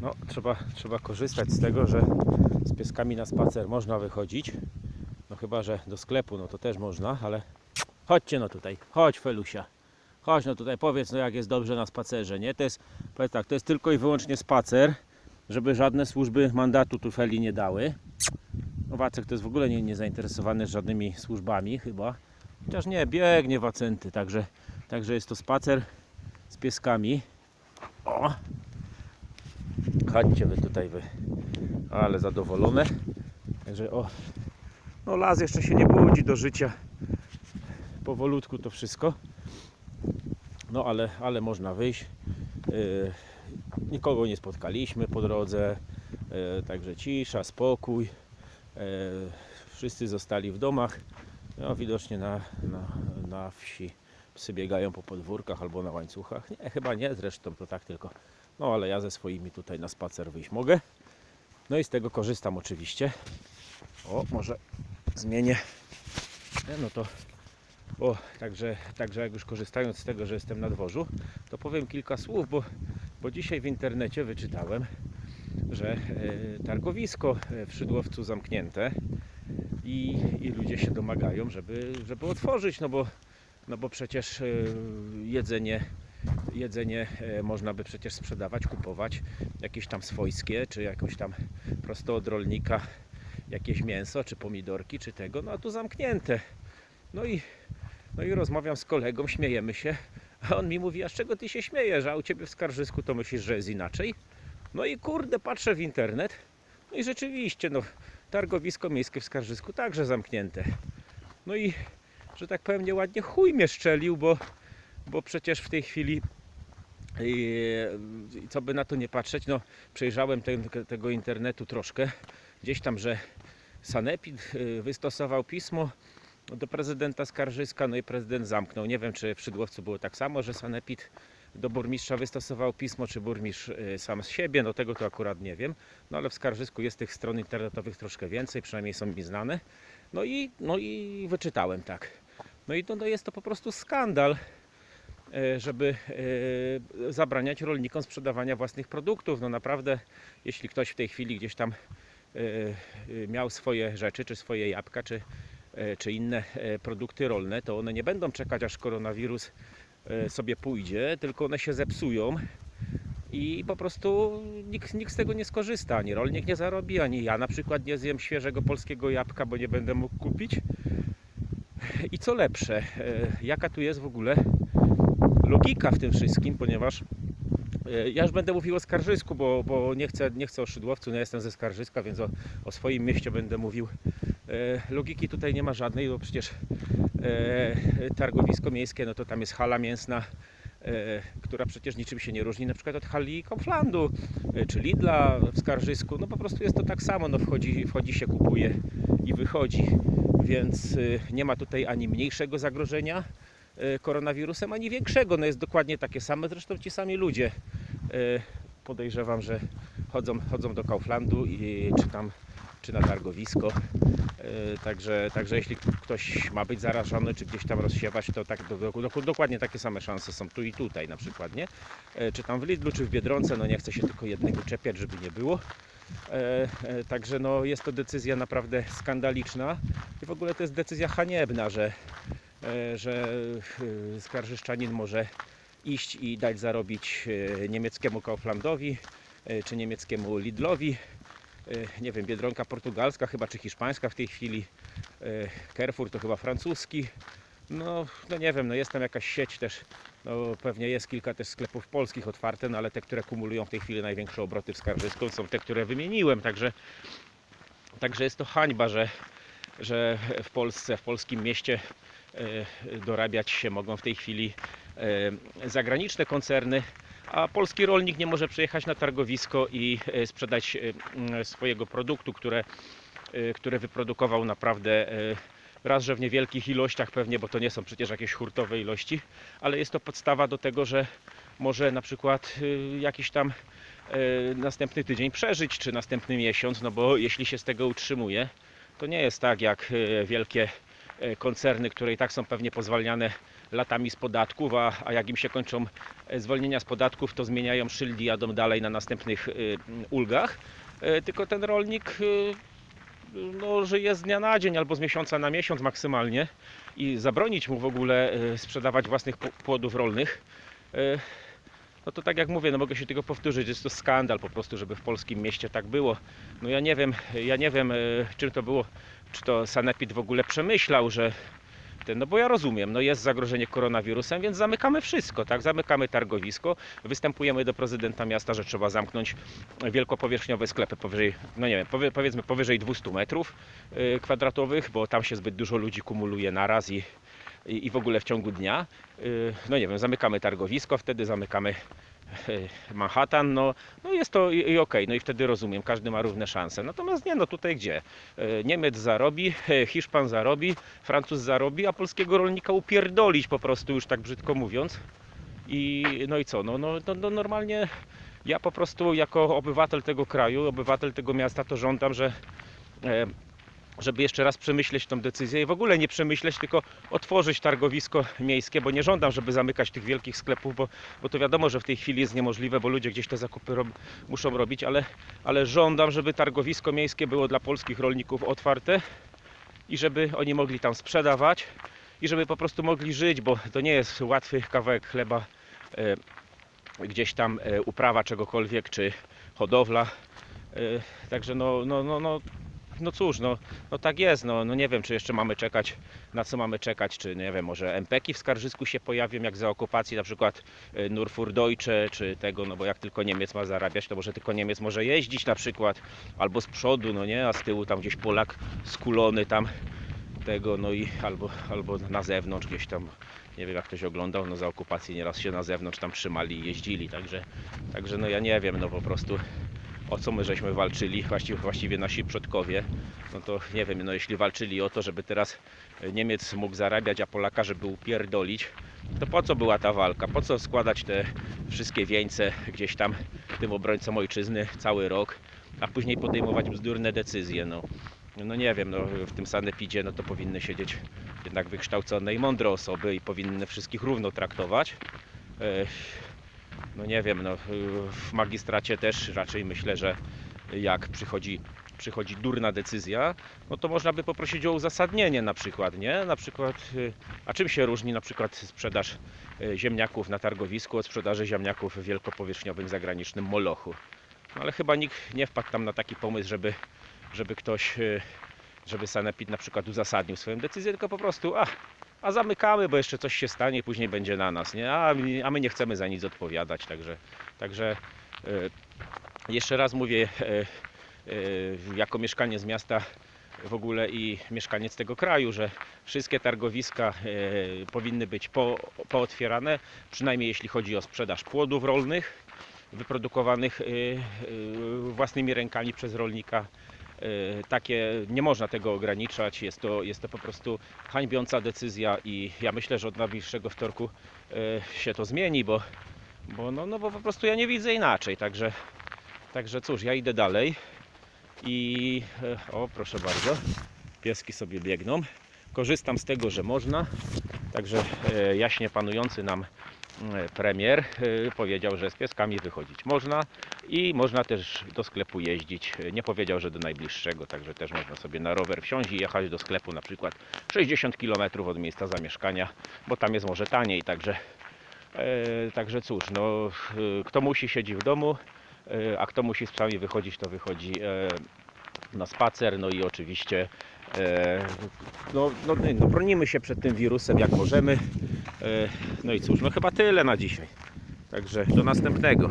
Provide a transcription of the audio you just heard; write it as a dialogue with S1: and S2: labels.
S1: No, trzeba, trzeba korzystać z tego, że z pieskami na spacer można wychodzić. No chyba, że do sklepu, no to też można, ale chodźcie no tutaj, chodź Felusia. Chodź no tutaj, powiedz no jak jest dobrze na spacerze, nie? To jest, powiedz tak, to jest tylko i wyłącznie spacer, żeby żadne służby mandatu tu Feli nie dały. No Wacek to jest w ogóle nie, nie zainteresowany żadnymi służbami chyba. Chociaż nie, biegnie Wacenty, także, także jest to spacer z pieskami. O! Chodźcie wy tutaj wy. Ale zadowolone. Także o. No las jeszcze się nie budzi do życia. Powolutku to wszystko. No ale, ale można wyjść. Yy, nikogo nie spotkaliśmy po drodze. Yy, także cisza, spokój. Yy, wszyscy zostali w domach. No widocznie na, na, na wsi psy biegają po podwórkach albo na łańcuchach. Nie, chyba nie, zresztą to tak tylko. No ale ja ze swoimi tutaj na spacer wyjść mogę. No i z tego korzystam oczywiście. O, może zmienię. No to o, także, także jak już korzystając z tego, że jestem na dworzu, to powiem kilka słów, bo, bo dzisiaj w internecie wyczytałem, że e, targowisko e, w Szydłowcu zamknięte i, i ludzie się domagają, żeby, żeby otworzyć, no bo, no bo przecież e, jedzenie, jedzenie e, można by przecież sprzedawać, kupować, jakieś tam swojskie, czy jakoś tam prosto od rolnika jakieś mięso, czy pomidorki, czy tego, no a tu zamknięte. No i, no i rozmawiam z kolegą, śmiejemy się, a on mi mówi, a z czego ty się śmiejesz, a u ciebie w Skarżysku to myślisz, że jest inaczej? No i kurde, patrzę w internet, no i rzeczywiście, no targowisko miejskie w Skarżysku także zamknięte. No i, że tak powiem, nieładnie chuj mnie szczelił, bo, bo przecież w tej chwili i co by na to nie patrzeć, no przejrzałem ten, tego internetu troszkę, gdzieś tam, że Sanepid y, wystosował pismo do prezydenta Skarżyska, no i prezydent zamknął. Nie wiem, czy w Szydłowcu było tak samo, że Sanepid do burmistrza wystosował pismo, czy burmistrz y, sam z siebie, no tego to akurat nie wiem. No ale w Skarżysku jest tych stron internetowych troszkę więcej, przynajmniej są mi znane. No i, no i wyczytałem tak. No i to, no jest to po prostu skandal, żeby e, zabraniać rolnikom sprzedawania własnych produktów. No naprawdę, jeśli ktoś w tej chwili gdzieś tam e, e, miał swoje rzeczy, czy swoje jabłka, czy, e, czy inne e, produkty rolne, to one nie będą czekać, aż koronawirus e, sobie pójdzie, tylko one się zepsują i po prostu nikt, nikt z tego nie skorzysta. Ani rolnik nie zarobi, ani ja na przykład nie zjem świeżego polskiego jabłka, bo nie będę mógł kupić. I co lepsze, e, jaka tu jest w ogóle logika w tym wszystkim, ponieważ e, ja już będę mówił o Skarżysku, bo, bo nie, chcę, nie chcę o Szydłowcu, nie jestem ze Skarżyska, więc o, o swoim mieście będę mówił. E, Logiki tutaj nie ma żadnej, bo przecież e, targowisko miejskie, no to tam jest hala mięsna, która przecież niczym się nie różni na przykład od hali Kauflandu czy Lidla w Skarżysku. No po prostu jest to tak samo, no wchodzi, wchodzi się, kupuje i wychodzi, więc nie ma tutaj ani mniejszego zagrożenia koronawirusem, ani większego. No jest dokładnie takie same, zresztą ci sami ludzie y, podejrzewam, że chodzą, chodzą do Kauflandu i czy tam czy na targowisko. Y, Także, także jeśli ktoś ma być zarażony, czy gdzieś tam rozsiewać, to tak, do, do, do, dokładnie takie same szanse są tu i tutaj na przykład, nie? Czy tam w Lidlu, czy w Biedronce, no nie chcę się tylko jednego czepiać, żeby nie było. E, e, Także no, jest to decyzja naprawdę skandaliczna i w ogóle to jest decyzja haniebna, że, e, że e, skarżyszczanin może iść i dać zarobić e, niemieckiemu Kauflandowi e, czy niemieckiemu Lidlowi. E, Nie wiem, Biedronka portugalska chyba czy hiszpańska w tej chwili. e, Carrefour to chyba francuski. No, no nie wiem, no jest tam jakaś sieć też. No, pewnie jest kilka też sklepów polskich otwarte, no ale te, które kumulują w tej chwili największe obroty w Skarżysku są te, które wymieniłem, także, także jest to hańba, że, że w Polsce, w polskim mieście e, dorabiać się mogą w tej chwili e, zagraniczne koncerny, a polski rolnik nie może przyjechać na targowisko i e, sprzedać e, swojego produktu, które, e, które wyprodukował naprawdę e, raz, że w niewielkich ilościach pewnie, bo to nie są przecież jakieś hurtowe ilości, ale jest to podstawa do tego, że może na przykład jakiś tam następny tydzień przeżyć, czy następny miesiąc, no bo jeśli się z tego utrzymuje, to nie jest tak jak wielkie koncerny, które i tak są pewnie pozwalniane latami z podatków, a, a jak im się kończą e, zwolnienia z podatków, to zmieniają szyld i jadą dalej na następnych y, ulgach. E, Tylko ten rolnik no, żyje z dnia na dzień albo z miesiąca na miesiąc maksymalnie i zabronić mu w ogóle sprzedawać własnych płodów rolnych. No to tak jak mówię, no mogę się tylko powtórzyć, jest to skandal po prostu, żeby w polskim mieście tak było. No ja nie wiem, ja nie wiem y, czym to było, czy to Sanepid w ogóle przemyślał, że ten, no bo ja rozumiem, no jest zagrożenie koronawirusem, więc zamykamy wszystko, tak? Zamykamy targowisko, występujemy do prezydenta miasta, że trzeba zamknąć wielkopowierzchniowe sklepy powyżej, no nie wiem, powie, powiedzmy powyżej 200 metrów y, kwadratowych, bo tam się zbyt dużo ludzi kumuluje naraz i, i, i w ogóle w ciągu dnia. Y, No nie wiem, zamykamy targowisko, wtedy zamykamy y, Manhattan, no, no jest to i, i okej, no i wtedy rozumiem, każdy ma równe szanse. Natomiast nie, no tutaj gdzie? Y, Niemiec zarobi, y, Hiszpan zarobi, Francuz zarobi, a polskiego rolnika upierdolić po prostu, już tak brzydko mówiąc. I no i co? No, no, no, no normalnie ja po prostu jako obywatel tego kraju, obywatel tego miasta to żądam, że e, żeby jeszcze raz przemyśleć tą decyzję i w ogóle nie przemyśleć, tylko otworzyć targowisko miejskie, bo nie żądam, żeby zamykać tych wielkich sklepów, bo, bo to wiadomo, że w tej chwili jest niemożliwe, bo ludzie gdzieś te zakupy rob, muszą robić, ale, ale żądam, żeby targowisko miejskie było dla polskich rolników otwarte i żeby oni mogli tam sprzedawać i żeby po prostu mogli żyć, bo to nie jest łatwy kawałek chleba e, gdzieś tam e, uprawa czegokolwiek, czy hodowla. E, Także no, no, no, no, no cóż, no, no tak jest, no, no nie wiem, czy jeszcze mamy czekać, na co mamy czekać, czy nie wiem, może MPeki w Skarżysku się pojawią, jak za okupacji, na przykład e, Nurfur Deutsche, czy tego, no bo jak tylko Niemiec ma zarabiać, to może tylko Niemiec może jeździć na przykład, albo z przodu, no nie, a z tyłu tam gdzieś Polak skulony tam tego, no i albo, albo na zewnątrz gdzieś tam, nie wiem jak ktoś oglądał, no za okupacji nieraz się na zewnątrz tam trzymali i jeździli, także, także no ja nie wiem, no po prostu o co my żeśmy walczyli, właściwie, właściwie nasi przodkowie, no to nie wiem, no jeśli walczyli o to, żeby teraz Niemiec mógł zarabiać, a Polaka żeby upierdolić, to po co była ta walka? Po co składać te wszystkie wieńce gdzieś tam tym obrońcom ojczyzny cały rok, a później podejmować bzdurne decyzje, no. No nie wiem, no w tym sanepidzie no to powinny siedzieć jednak wykształcone i mądre osoby i powinny wszystkich równo traktować. E, No nie wiem, no w magistracie też raczej myślę, że jak przychodzi, przychodzi durna decyzja, no to można by poprosić o uzasadnienie na przykład, nie? Na przykład, y, a czym się różni na przykład sprzedaż y, ziemniaków na targowisku od sprzedaży ziemniaków w wielkopowierzchniowym zagranicznym molochu? No ale chyba nikt nie wpadł tam na taki pomysł, żeby, żeby ktoś, y, żeby Sanepid na przykład uzasadnił swoją decyzję, tylko po prostu, a, a zamykamy, bo jeszcze coś się stanie później będzie na nas, nie? A, a my nie chcemy za nic odpowiadać, także, także y, jeszcze raz mówię, y, y, jako mieszkaniec miasta w ogóle i mieszkaniec tego kraju, że wszystkie targowiska powinny być po, pootwierane, przynajmniej jeśli chodzi o sprzedaż płodów rolnych, wyprodukowanych własnymi rękami przez rolnika. Y, Takie nie można tego ograniczać. Jest to, jest to po prostu hańbiąca decyzja i ja myślę, że od najbliższego wtorku y, się to zmieni, bo, bo, no, no bo po prostu ja nie widzę inaczej. Także, także cóż, ja idę dalej i y, o proszę bardzo, pieski sobie biegną. Korzystam z tego, że można. Także jaśnie panujący nam premier e, powiedział, że z pieskami wychodzić można i można też do sklepu jeździć. E, Nie powiedział, że do najbliższego, także też można sobie na rower wsiąść i jechać do sklepu na przykład 60 km od miejsca zamieszkania, bo tam jest może taniej, także e, także cóż, no e, kto musi siedzi w domu, e, a kto musi z psami wychodzić, to wychodzi e, na spacer, no i oczywiście e, no, no, no bronimy się przed tym wirusem jak możemy. E, No i cóż, no chyba tyle na dzisiaj. Także do następnego.